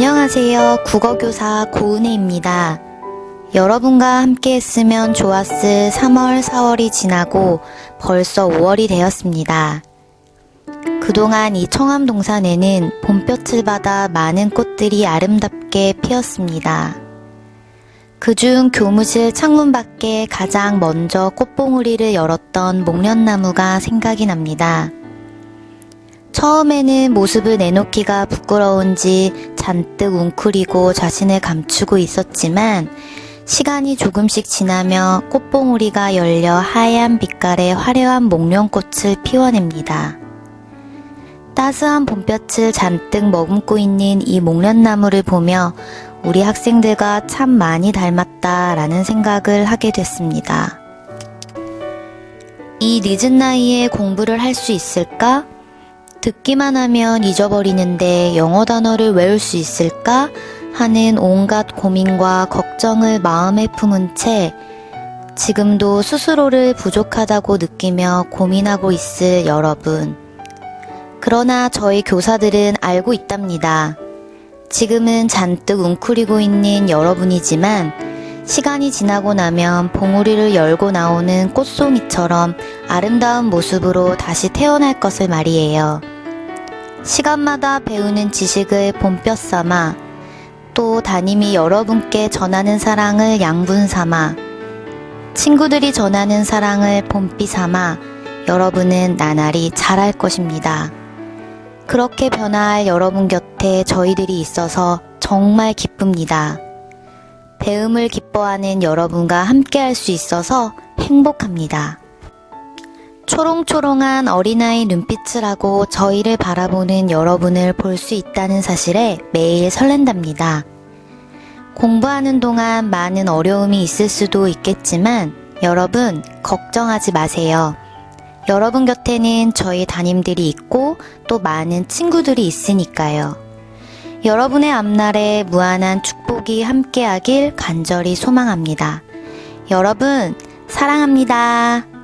안녕하세요. 국어교사 고은혜입니다. 여러분과 함께 했으면 좋았을 3월, 4월이 지나고 벌써 5월이 되었습니다. 그동안 이 청암 동산에는 봄볕을 받아 많은 꽃들이 아름답게 피었습니다. 그중 교무실 창문 밖에 가장 먼저 꽃봉우리를 열었던 목련나무가 생각이 납니다. 처음에는 모습을 내놓기가 부끄러운지 잔뜩 웅크리고 자신을 감추고 있었지만 시간이 조금씩 지나며 꽃봉우리가 열려 하얀 빛깔의 화려한 목련꽃을 피워냅니다. 따스한 봄볕을 잔뜩 머금고 있는 이 목련나무를 보며 우리 학생들과 참 많이 닮았다라는 생각을 하게 됐습니다. 이 늦은 나이에 공부를 할 수 있을까? 듣기만 하면 잊어버리는데 영어 단어를 외울 수 있을까? 하는 온갖 고민과 걱정을 마음에 품은 채 지금도 스스로를 부족하다고 느끼며 고민하고 있을 여러분. 그러나 저희 교사들은 알고 있답니다. 지금은 잔뜩 웅크리고 있는 여러분이지만 시간이 지나고 나면 봉우리를 열고 나오는 꽃송이처럼 아름다운 모습으로 다시 태어날 것을 말이에요. 시간마다 배우는 지식을 봄볕 삼아 또 담임이 여러분께 전하는 사랑을 양분 삼아 친구들이 전하는 사랑을 봄비 삼아 여러분은 나날이 잘할 것입니다. 그렇게 변화할 여러분 곁에 저희들이 있어서 정말 기쁩니다. 배움을 기뻐하는 여러분과 함께 할 수 있어서 행복합니다. 초롱초롱한 어린아이 눈빛을 하고 저희를 바라보는 여러분을 볼 수 있다는 사실에 매일 설렌답니다. 공부하는 동안 많은 어려움이 있을 수도 있겠지만 여러분 걱정하지 마세요. 여러분 곁에는 저희 담임들이 있고 또 많은 친구들이 있으니까요. 여러분의 앞날에 무한한 축복이 함께하길 간절히 소망합니다. 여러분, 사랑합니다.